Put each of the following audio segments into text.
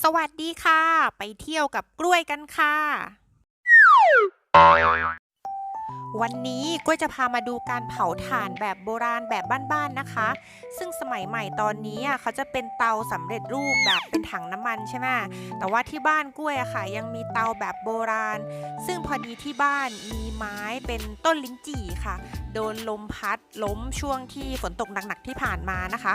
สวัสดีค่ะ ไปเที่ยวกับกล้วยกันค่ะ วันนี้ก้วยจะพามาดูการเผาถ่านแบบโบราณแบบบ้านๆนะคะ ซึ่งสมัยใหม่ตอนนี้อะเขาจะเป็นเตาสำเร็จรูปแบบเป็นถังน้ำมันใช่ไหมแต่ว่าที่บ้านกล้วยอะค่ะ ยังมีเตาแบบโบราณ ซึ่งพอดีที่บ้านมีไม้เป็นต้นลิ้นจี่ค่ะ โดนลมพัดล้มช่วงที่ฝนตกหนักๆที่ผ่านมานะคะ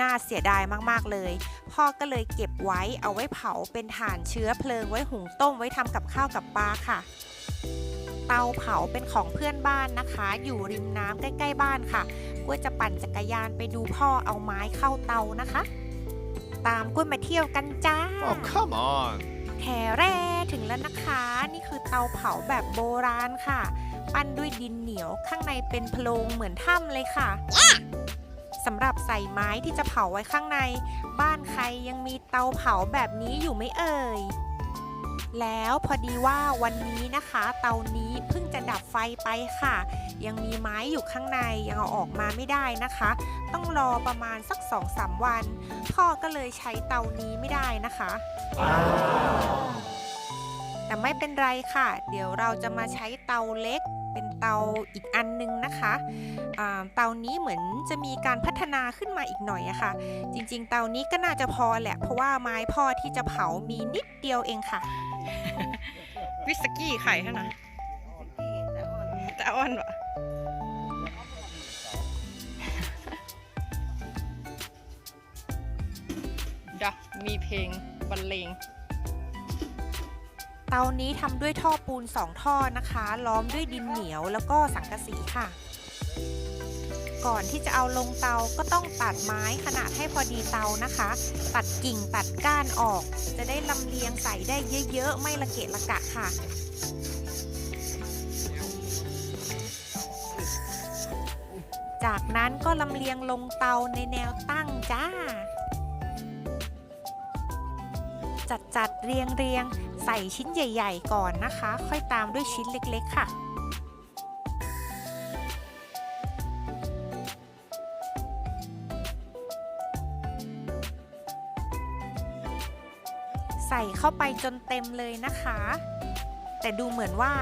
น่าเสียดายมากๆเลย พ่อก็เลยเก็บไว้เอาไว้เผาเป็นถ่านเชื้อเพลิงไว้หุงต้มไว้ทำกับข้าวกับปลาค่ะ เตาเผาเป็นของเพื่อนบ้านนะคะ อยู่ริมน้ำใกล้ ๆ บ้านค่ะกล้วยจะปั่นจักรยานไปดูพ่อเอาไม้เข้าเตานะคะ ตามกล้วยมาเที่ยวกันจ้า Oh, come on. แถแร่ถึงแล้วนะคะ นี่คือเตาเผาแบบโบราณค่ะ ปั้นด้วยดินเหนียวข้างในเป็นโพรงเหมือนถ้ำเลยค่ะ สำหรับใส่ไม้ที่จะเผาไว้ข้างใน บ้านใครยังมีเตาเผาแบบนี้อยู่ไหมเอ่ย แล้วพอดีว่าวันนี้นะคะ เตานี้เพิ่งจะดับไฟไปค่ะ ยังมีไม้อยู่ข้างในยังเอาออกมาไม่ได้นะคะ ต้องรอประมาณสัก2อสวัน พ่อก็เลยใช้เตานี้ไม่ได้นะคะ แต่ไม่เป็นไรค่ะ เดี๋ยวเราจะมาใช้เตาเล็ก เป็นเตาอีกอันนึงนะคะอ่าเตานี้เหมือนจะมีการพัฒนาขึ้นมาอีกหน่อยอะค่ะ จริง ๆ เตานี้ก็น่าจะพอแหละ เพราะว่าไม้พ่อที่จะเผามีนิดเดียวเองค่ะ วิสกี้ไข่ฮะนะแต่อ้อนวะเดี๋ยวมีเพลงบรรเลง เตานี้ทำด้วยท่อปูน 2 ท่อนะคะ ล้อมด้วยดินเหนียวแล้วก็สังกะสีค่ะ ก่อนที่จะเอาลงเตาก็ต้องตัดไม้ขนาดให้พอดีเตานะคะ ตัดกิ่งตัดก้านออก จะได้ลำเลียงใส่ได้เยอะๆ ไม่ละเกะละกะค่ะจากนั้นก็ลำเลียงลงเตาในแนวตั้งจ้า จัดจัดๆเรียงเรียง ใส่ชิ้นใหญ่ ๆ ก่อนนะคะ ค่อยตามด้วยชิ้นเล็ก ๆ ค่ะ ใส่เข้าไปจนเต็มเลยนะคะ แต่ดูเหมือนว่า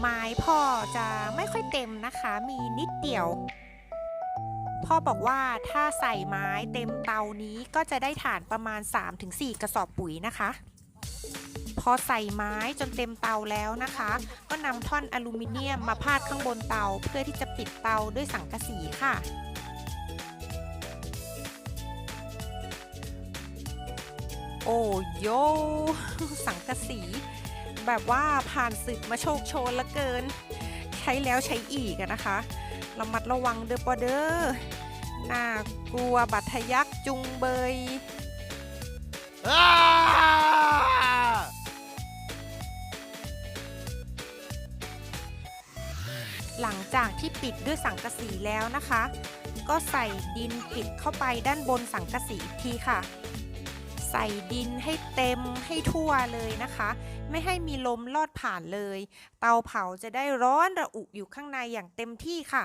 ไม้พ่อจะไม่ค่อยเต็มนะคะ มีนิดเดียว พ่อบอกว่าถ้าใส่ไม้เต็มเตานี้ก็จะได้ถ่านประมาณ 3-4 กระสอบปุ๋ยนะคะ พอใส่ไม้จนเต็มเตาแล้วนะคะ ก็นำท่อนอลูมิเนียมมาพาดข้างบนเตา เพื่อที่จะปิดเตาด้วยสังกะสีค่ะโอ้โยสังกะสี แบบว่าผ่านศึกมาโชคโชนละเกิน ใช้แล้วใช้อีกนะคะระมัดระวังเด้อปอเด้อน่ากลัวบัตทะยักจุงเบย Ah! หลังจากที่ปิดด้วยสังกะสีแล้วนะคะ ก็ใส่ดินปิดเข้าไปด้านบนสังกะสีอีกทีค่ะ ใส่ดินให้เต็มให้ทั่วเลยนะคะ ไม่ให้มีลมลอดผ่านเลย เตาเผาจะได้ร้อนระอุอยู่ข้างในอย่างเต็มที่ค่ะ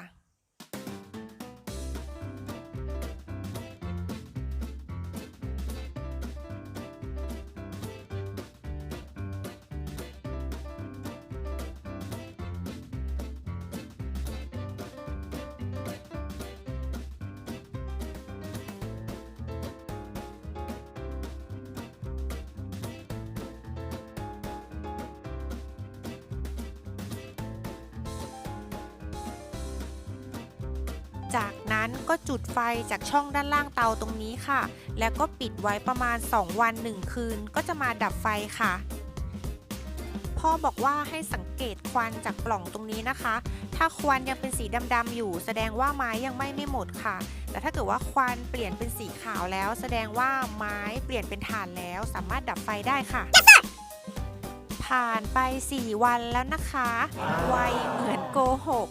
จากนั้นก็จุดไฟจากช่องด้านล่างเตาตรงนี้ค่ะ แล้วก็ปิดไว้ประมาณ 2 วัน 1 คืน ก็จะมาดับไฟค่ะ พ่อบอกว่าให้สังเกตควันจากปล่องตรงนี้นะคะ ถ้าควันยังเป็นสีดำๆอยู่ แสดงว่าไม้ยังไม้ไม่หมดค่ะ แต่ถ้าเกิดว่าควันเปลี่ยนเป็นสีขาวแล้ว แสดงว่าไม้เปลี่ยนเป็นถ่านแล้ว สามารถดับไฟได้ค่ะ ผ่านไป 4 วันแล้วนะคะ ไวเหมือนโกหก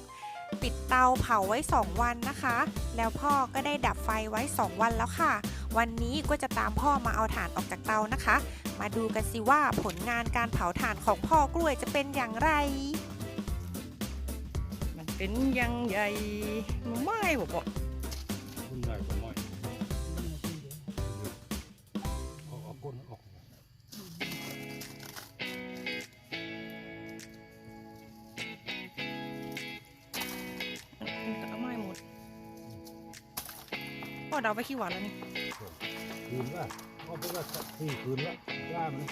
ปิดเตาเผาไว้ 2 วันนะคะ แล้วพ่อก็ได้ดับไฟไว้ 2 วันแล้วค่ะ วันนี้ก็จะตามพ่อมาเอาถ่านออกจากเตานะคะ มาดูกันสิว่าผลงานการเผาถ่านของพ่อกล้วยจะเป็นอย่างไร มันเป็นยังไงไม่บอก พ่อเดาไปขี้หวานแล้วนี่คืนละเขาพูดว่าสี่คืนละย่ามัน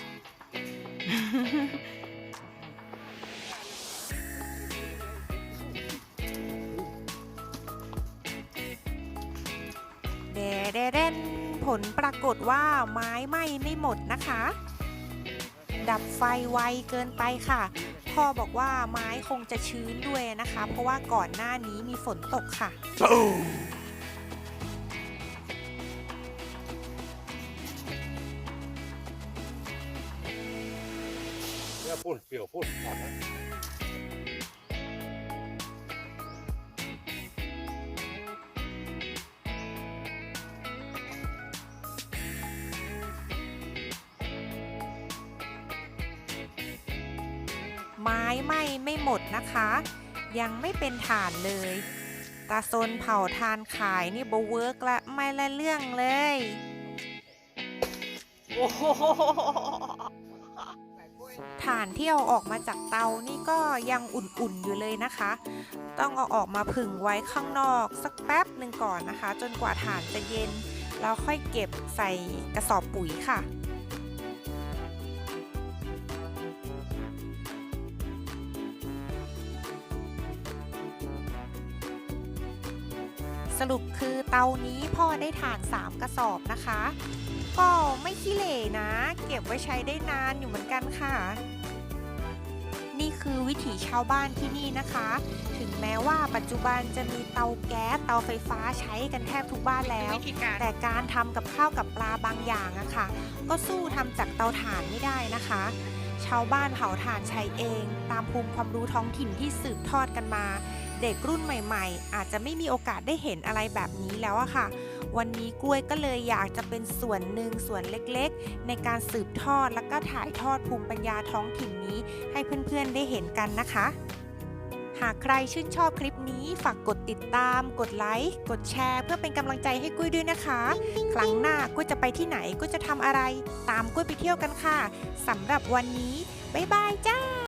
เดเดเดนผลปรากฏว่าไม้ไหม้ไม่หมดนะคะ ดับไฟไวเกินไปค่ะพ่อบอกว่าไม้คงจะชื้นด้วยนะคะ เพราะว่าก่อนหน้านี้มีฝนตกค่ะ เนี่ยพ่นเปรี้ยวพ่นขาดนะไม้ไหม้ไม่หมดนะคะ ยังไม่เป็นฐานเลยตาซนเผาทานขายนี่บเวิร์กละไม่ละเรื่องเลย โอ้โห ฐานที่เอาออกมาจากเตานี่ก็ยังอุ่นๆอยู่เลยนะคะ ต้องเอาออกมาผึ่งไว้ข้างนอกสักแป๊บหนึ่งก่อนนะคะ จนกว่าฐานจะเย็นแล้วค่อยเก็บใส่กระสอบปุ๋ยค่ะสรุปคือเตานี้พ่อได้ถ่าน 3 กระสอบนะคะ ก็ไม่ขี้เหร่นะ เก็บไว้ใช้ได้นานอยู่เหมือนกันค่ะ นี่คือวิถีชาวบ้านที่นี่นะคะ ถึงแม้ว่าปัจจุบันจะมีเตาแก๊สเตาไฟฟ้าใช้กันแทบทุกบ้านแล้ววิธีการแต่การทำกับข้าวกับปลาบางอย่างอะค่ะ ก็สู้ทำจากเตาถ่านไม่ได้นะคะ ชาวบ้านเผาถ่านใช้เอง ตามภูมิความรู้ท้องถิ่นที่สืบทอดกันมา เด็กรุ่นใหม่ ๆ อาจจะไม่มีโอกาสได้เห็นอะไรแบบนี้แล้วอะค่ะ วันนี้กล้วยก็เลยอยากจะเป็นส่วนหนึ่งส่วนเล็กๆ ในการสืบทอดแล้วก็ถ่ายทอดภูมิปัญญาท้องถิ่นนี้ ให้เพื่อนๆได้เห็นกันนะคะ หากใครชื่นชอบคลิปนี้ ฝากกดติดตาม กดไลค์กดแชร์ เพื่อเป็นกำลังใจให้กุ้ยด้วยนะคะ ครั้งหน้ากุ้ยจะไปที่ไหนกุ้ยจะทำอะไร ตามกุ้ยไปเที่ยวกันค่ะสำหรับวันนี้บ๊ายบายจ้า